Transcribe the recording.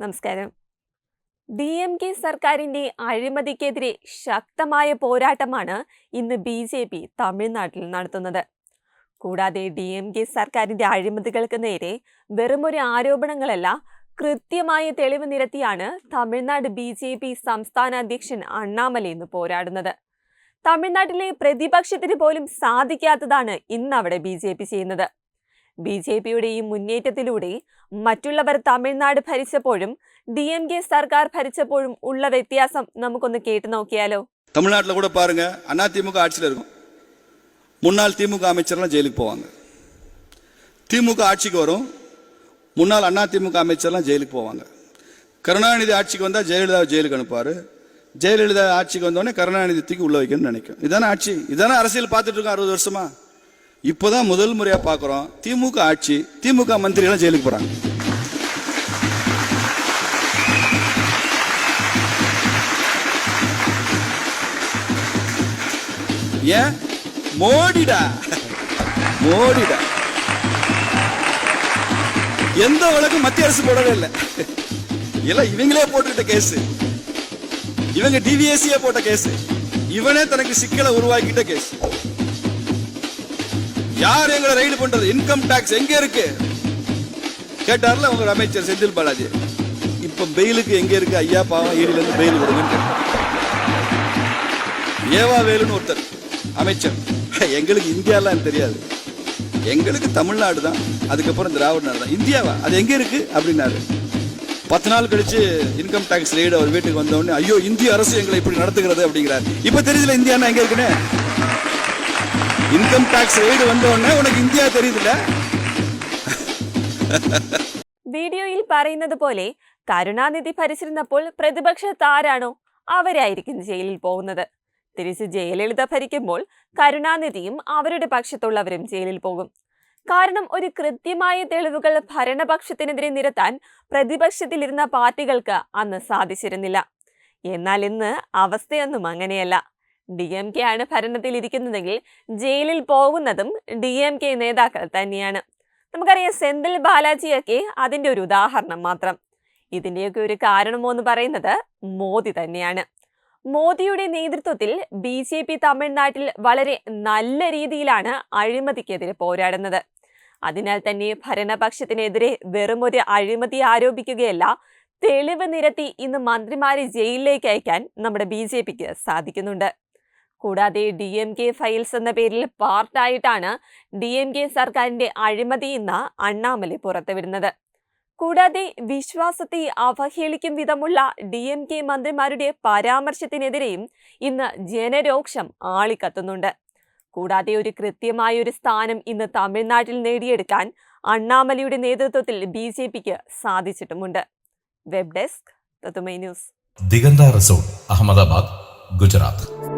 നമസ്കാരം. D M K സർക്കാരിന്റെ അഴിമതിക്കെതിരെ ശക്തമായ പോരാട്ടമാണ് ഇന്ന് ബി ജെ പി തമിഴ്നാട്ടിൽ നടത്തുന്നത്. കൂടാതെ ഡി എം കെ സർക്കാരിന്റെ അഴിമതികൾക്ക് നേരെ വെറുമൊരു ആരോപണങ്ങളല്ല കൃത്യമായ തെളിവ് നിരത്തിയാണ് തമിഴ്നാട് ബി ജെ പി സംസ്ഥാന അധ്യക്ഷൻ അണ്ണാമല ഇന്ന് പോരാടുന്നത്. തമിഴ്നാട്ടിലെ പ്രതിപക്ഷത്തിന് പോലും സാധിക്കാത്തതാണ് ഇന്ന് അവിടെ ബി ജെ പി ചെയ്യുന്നത്. ബി ജെ പിയുടെ ഈ മുന്നേറ്റത്തിലൂടെ മറ്റുള്ളവർ തമിഴ്നാട് ഭരിച്ചപ്പോഴും ഡി എം കെ സർക്കാർ ഭരിച്ചപ്പോഴും ഉള്ള വ്യത്യാസം നമുക്കൊന്ന് കേട്ടു നോക്കിയാലോ தமிழ்நாட்டில் கூட பாருங்க அதிமுக ஆட்சியில் இருக்கும் முன்னாள் திமுக அமைச்சர்லாம் ஜெயிலுக்கு போவாங்க திமுக ஆட்சிக்கு வரும் முன்னாள் அதிமுக அமைச்சர்லாம் ஜெயிலுக்கு போவாங்க கருணாநிதி ஆட்சிக்கு வந்தால் ஜெயலலிதா ஜெயிலுக்கு அனுப்புவார் ஜெயலலிதா ஆட்சிக்கு வந்தோடனே கருணாநிதி தூக்கி உள்ள வைக்கணும்னு நினைக்கும் இதானே ஆட்சி இதானே அரசியல் பார்த்துட்டு இருக்கோம் அறுபது வருஷமா இப்போதான் முதல் முறையாக பார்க்குறோம். திமுக ஆட்சி திமுக மந்திரிகளும் ஜெயிலுக்கு போகிறாங்க ஏன்? மோடிடா. மோடிடா. எந்த வழக்கும் மத்திய அரசு போடவே இல்லை. எல்லாம் இவங்களே போட்டுக்கிட்ட கேஸ். இவங்க டிவிஎஸ்சியே போட்ட கேஸ். இவனே தனக்கு சிக்கலை உருவாக்கிட்ட கேஸ். யார் எங்களை ரைடு பண்றது இன்கம் டாக்ஸ் எங்க இருக்கு? கேட்டார்ல உங்க அமைச்சர் செந்தில் பாலாஜி. இப்ப பெயிலுக்கு எங்க இருக்கு? ஐயா பாவம் ஈடில இருந்து பெயில் கொடுங்கன்னு ஏவா வேலுன்னு ஒருத்தர் அமைச்சர். எங்களுக்கு இந்தியாலாம் தெரியாது. எங்களுக்கு தமிழ்நாடு தான். அதுக்கப்புறம் திராவிட நாடு தான். இந்தியாவா? அது எங்க இருக்கு? அப்படின்னாரு. பத்து நாள் கழிச்சு இன்கம் டாக்ஸ் ரெய்டு அவர் வீட்டுக்கு வந்தோடனே ஐயோ இந்திய அரசு எங்களை இப்படி நடத்துகிறது அப்படிங்கிறார். இப்ப தெரியுதுல இந்தியானா எங்க இருக்குன்னு? இன்கம் டாக்ஸ் ரெய்டு வந்த உடனே உனக்கு இந்தியா தெரியுதுல்ல വീഡിയോയിൽ പറയുന്നത് പോലെ കരുണാനിധി ഭരിച്ചിരുന്നപ്പോൾ പ്രതിപക്ഷത്ത് ആരാണോ അവരായിരിക്കും ജയിലിൽ പോകുന്നത് തിരിച്ച് ജയലളിത ഭരിക്കുമ്പോൾ കരുണാനിധിയും അവരുടെ പക്ഷത്തുള്ളവരും ജയിലിൽ പോകും കാരണം ഒരു കൃത്യമായ തെളിവുകൾ ഭരണപക്ഷത്തിനെതിരെ നിരത്താൻ പ്രതിപക്ഷത്തിലിരുന്ന പാർട്ടികൾക്ക് അന്ന് സാധിച്ചിരുന്നില്ല എന്നാൽ ഇന്ന് അവസ്ഥയൊന്നും അങ്ങനെയല്ല ഡി എം കെ ആണ് ഭരണത്തിൽ ഇരിക്കുന്നതെങ്കിൽ ജയിലിൽ പോകുന്നതും ഡി എം കെ നേതാക്കൾ തന്നെയാണ്. നമുക്കറിയാം സെന്തിൽ ബാലാജിയൊക്കെ അതിന്റെ ഒരു ഉദാഹരണം മാത്രം. ഇതിന്റെയൊക്കെ ഒരു കാരണമോ എന്ന് പറയുന്നത് മോദി തന്നെയാണ്. മോദിയുടെ നേതൃത്വത്തിൽ ബി ജെ പി തമിഴ്നാട്ടിൽ വളരെ നല്ല രീതിയിലാണ് അഴിമതിക്കെതിരെ പോരാടുന്നത്. അതിനാൽ തന്നെ ഭരണപക്ഷത്തിനെതിരെ വെറുമൊരു അഴിമതി ആരോപിക്കുകയല്ല തെളിവ് നിരത്തി ഇന്ന് മന്ത്രിമാരെ ജയിലിലേക്ക് അയക്കാൻ നമ്മുടെ ബി സാധിക്കുന്നുണ്ട്. കൂടാതെ ഡി എം കെ ഫയൽസ് എന്ന പേരിൽ പാർട്ടായിട്ടാണ് ഡി എം കെ സർക്കാരിന്റെ അഴിമതി ഇന്ന് അണ്ണാമലെ പുറത്തുവിടുന്നത് കൂടാതെ വിശ്വാസത്തെ അവഹേളിക്കും വിധമുള്ള ഡി എം കെ മന്ത്രിമാരുടെ പരാമർശത്തിനെതിരെയും ഇന്ന് ജനരോക്ഷം ആളിക്കത്തുന്നുണ്ട്. കൂടാതെ ഒരു കൃത്യമായ ഒരു സ്ഥാനം ഇന്ന് തമിഴ്നാട്ടിൽ നേടിയെടുക്കാൻ അണ്ണാമലയുടെ നേതൃത്വത്തിൽ ബി ജെ പിക്ക് സാധിച്ചിട്ടുമുണ്ട്. Web desk news Diganta resort Ahmedabad Gujarat.